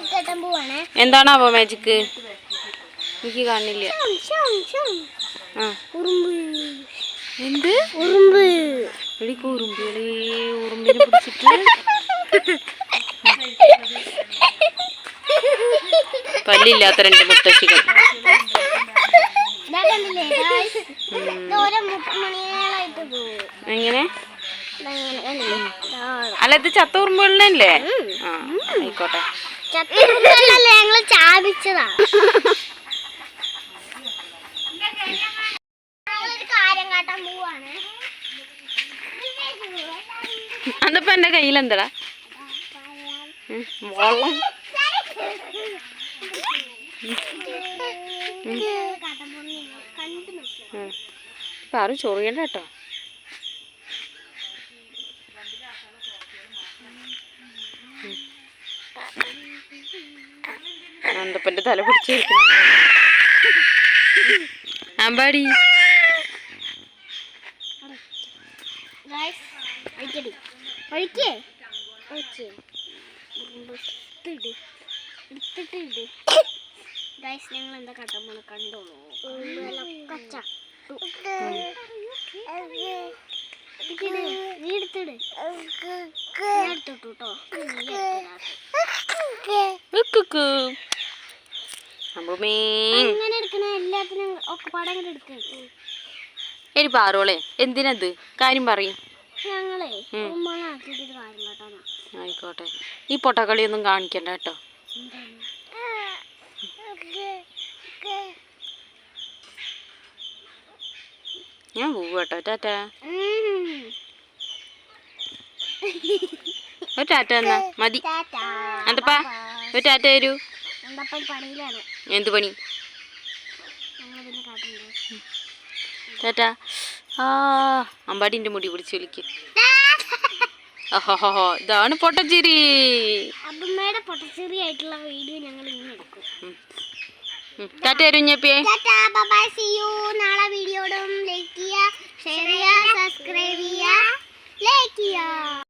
അപ്പൊ എന്താണാവോ മാജിക്ക് എനിക്ക് കാണില്ല. ഉറുമ്പ്. എന്ത്? ഉറുമ്പ്. എടി ഉറുമ്പികളെ ഉറുമ്പിനെ പിടിച്ചിട്ട്. പല്ലില്ലാത്ത രണ്ട് മുത്തശ്ശികൾ. എങ്ങനെ. അല്ല ഇത് ചത്ത ഉറുമ്പുകളിലല്ലേ ആ ആയിക്കോട്ടെ. ഞങ്ങൾ ചാപിച്ചതാ അതിപ്പോ എന്റെ ഉം, വെള്ളം ആരും ചൊറിയണ്ട കേട്ടോ അന്തപ്പന്റെ തല പിടിച്ചിരിക്കുന്നു. അമ്പാടി. ഞങ്ങൾ എന്താ കാട്ടാൻ പോണ കണ്ടോളൂ നീ എടുത്തിട്. എടുത്തിട്ടു എടി പാറോളെ എന്തിനത്? കാര്യം പറയും. ആയിക്കോട്ടെ. ഈ പൊട്ടക്കളിയൊന്നും കാണിക്കണ്ട കേട്ടോ. ഞാൻ പോവും കേട്ടോ. ടാറ്റാ. ഒരു ടാറ്റ എന്നാ മതി. എന്താപ്പാ? ഒരു ടാറ്റ തരൂ. എന്ത് പണി? ടാറ്റ. ആ അമ്പാടിന്റെ മുടി പിടിച്ച് വിളിക്ക് ഓഹോ ഇതാണ് പൊട്ടച്ചിരി. അമ്മയുടെ പൊട്ടച്ചെറി ആയിട്ടുള്ള വീഡിയോ ഞങ്ങൾ ഇനി എടുക്കും. ടാറ്റ തരൂ ഞപ്പിയേ. ബൈ സീ യു നാളെ വീഡിയോടും ലൈക്ക് ചെയ്യുക